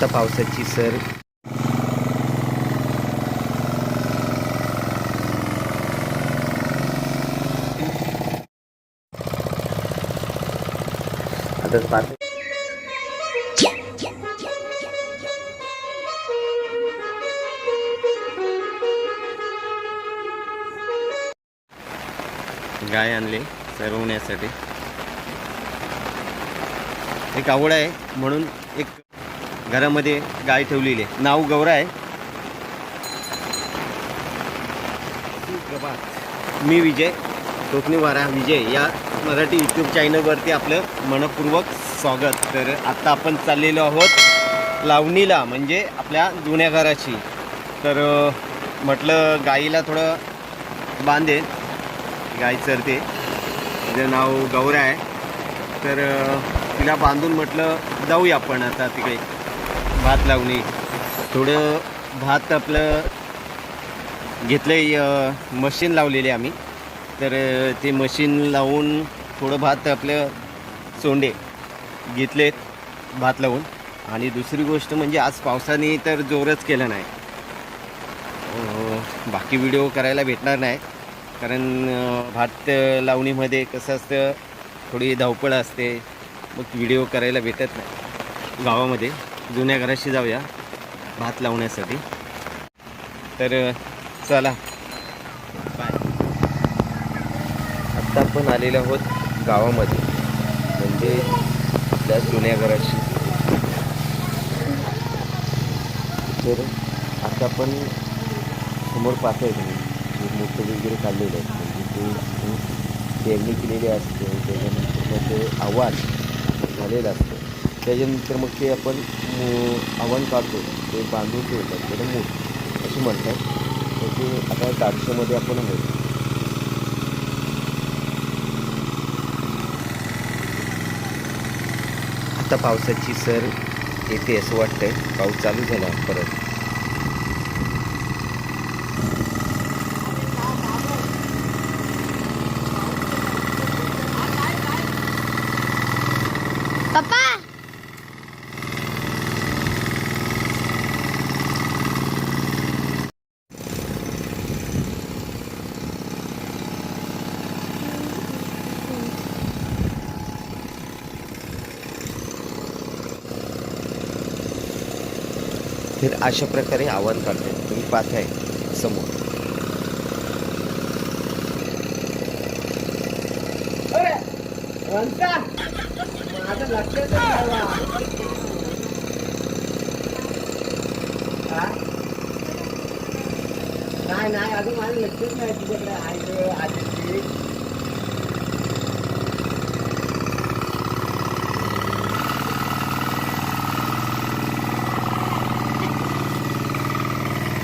आता पावसाची सर. आता गाय आणले चरवण्यासाठी एक आवड आहे म्हणून एक घरामध्ये गाय ठेवलेली आहे. नाव गौरा आहे. मी विजय टोकणीवारा विजय या मराठी यूट्यूब चॅनलवरती आपलं मनपूर्वक स्वागत. तर आत्ता आपण चाललेलो आहोत लावणीला म्हणजे आपल्या जुन्या घराची तर म्हटलं गाईला थोडं बांधेल. गाय चरते. तिचं नाव गौरा आहे. तर तिला बांधून म्हटलं जाऊया आपण आता तिकडे. भात लावणी. थोडं भात आपलं घेतलं मशीन लावलेली आम्ही. तर ते मशीन लावून थोडं भात आपलं सोंडे घेतलेत भात लावून. आणि दुसरी गोष्ट म्हणजे आज पावसाने तर जोरच केलं नाही. बाकी व्हिडिओ करायला भेटणार नाही. कारण भात लावणीमध्ये कसं असतं थोडी धावपळ असते. मग व्हिडिओ करायला भेटत नाही गावामध्ये. जुन्या घराशी जाऊया भात लावण्यासाठी. तर चला. बाय. आत्ता आपण आलेलो आहोत गावामध्ये. म्हणजे आपल्या जुन्या घराशी. तर आता आपण समोर पाहतोय तुम्ही. जे वगैरे काढलेले आहे म्हणजे ते पेरणी केलेली असते. त्याच्यानंतर मग ते आवाज झालेलं असतो. त्याच्यानंतर मग ते आपण आव्हान काढतो. ते बांधून ठेवतात. त्याला मूठ असे म्हणतात. तर ते आता दाडशेमध्ये आपण आहोत आता पावसाची सर येते असं वाटतंय. पाऊस चालू झाला परत. पप्पा! तर अशा प्रकारे आव्हान काढतात तुम्ही पाहताय समोर. नाही नाही अजून माझं लक्षच नाही तुझ्याकडे. आहे आधी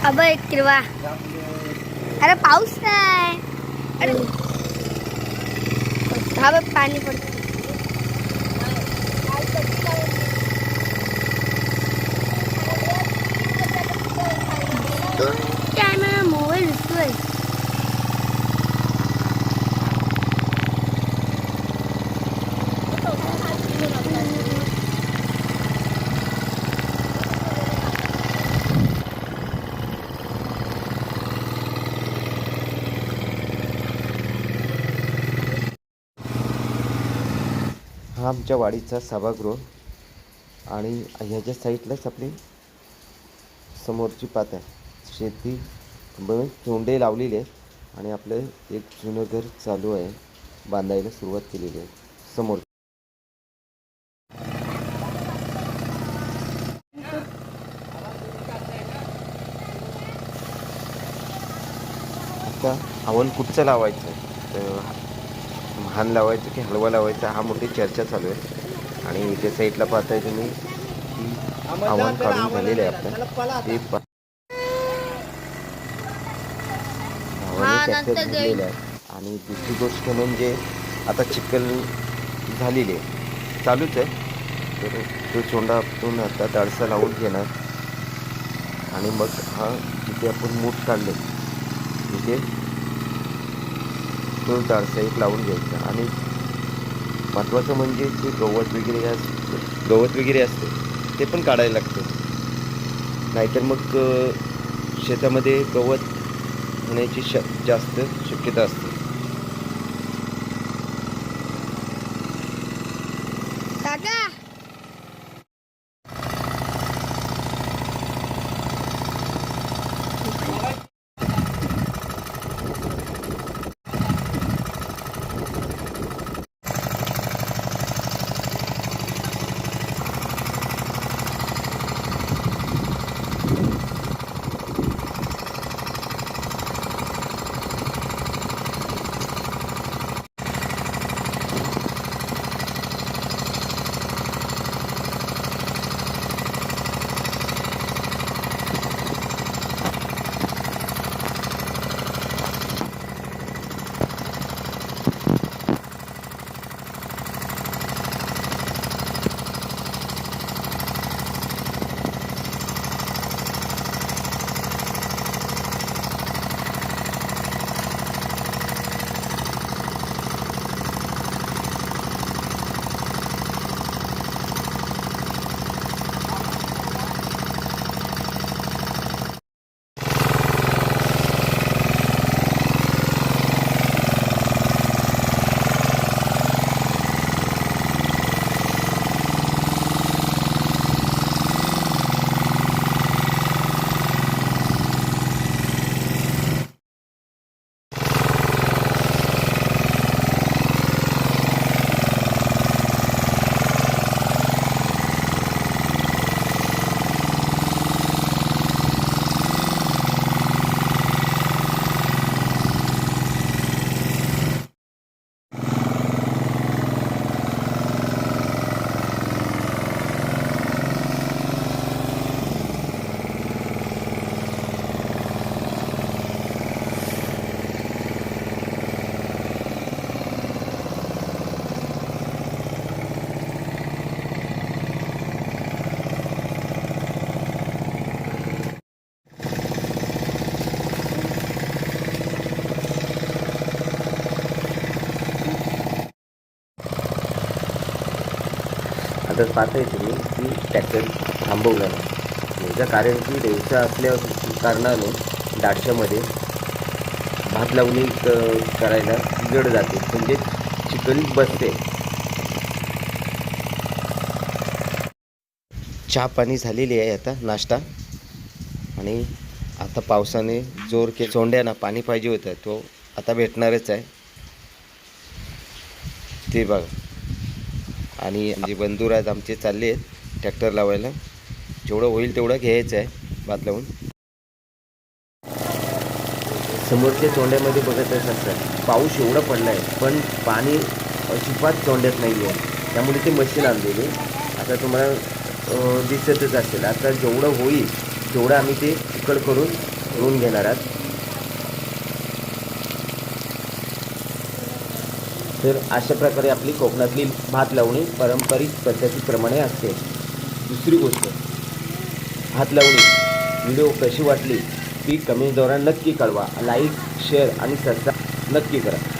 अब एक किरवा अरे पाऊस नाही। अरे। हा बघ पाणी पडत कॅमेरा हा आमच्या वाडीचा सभागृह आणि ह्याच्या साईडलाच आपली समोरची पात आहे. शेती चोंडे लावलेले आहेत आणि आपलं एक जुनं घर चालू आहे. बांधायला सुरुवात केलेली आहे. समोर. आता हवन कुठचं लावायचं तर हान लावायचं की हलवा लावायचा हा मोठी चर्चा चालू आहे. आणि इथे साईडला पाहताय तुम्ही की आव्हान काढून झालेलं आहे आपलं. ते हा, झालेलं आहे. आणि दुसरी गोष्ट म्हणजे आता चिखल झालेली आहे चालूच आहे. तर तो चोंडा आपण आता दाडसा लावून घेणार. आणि मग हा जिथे आपण मूठ काढले तिथे दोन दाडसा एक लावून घ्यायचा. आणि महत्त्वाचं म्हणजे जे गवत वगैरे असतं गवत वगैरे असते ते पण काढायला लागतं. नाहीतर मग शेतामध्ये गवत होण्याची श जास्त शक्यता असते. काका! आता येते मी की ट्रॅक्टर थांबवला नाही. याचं कारण की रेवसा असल्या कारणाने दाडशामध्ये भात लावणी करायला जड जाते. म्हणजे चिकन बसते. चहा पाणी झालेली आहे आता नाश्ता. आणि आता पावसाने जोर के चोंड्यांना पाणी पाहिजे होतं तो आता भेटणारच आहे. ते बघा. आणि जे बंधूर आहेत आमचे चालले आहेत ट्रॅक्टर लावायला. जेवढं होईल तेवढं घ्यायचं आहे भात लावून. समोरच्या चोंड्यामध्ये बघत असतात पाऊस एवढा पडला आहे पण पाणी अजिबात चोंड्यात नाही आहे त्यामुळे ते मशीन आणलेले. आता तुम्हाला दिसतच असेल. आता जेवढं होईल तेवढं आम्ही ते उकड करून घेणार आहात. तर अशा प्रकारे आपली कोकणातली भात लावणी पारंपरिक पद्धतीप्रमाणे असते. दुसरी गोष्ट भात लावणी. व्हिडिओ कशी वाटली ती कमेंटद्वारा नक्की कळवा. लाईक शेअर आणि सबस्क्राईब नक्की करा.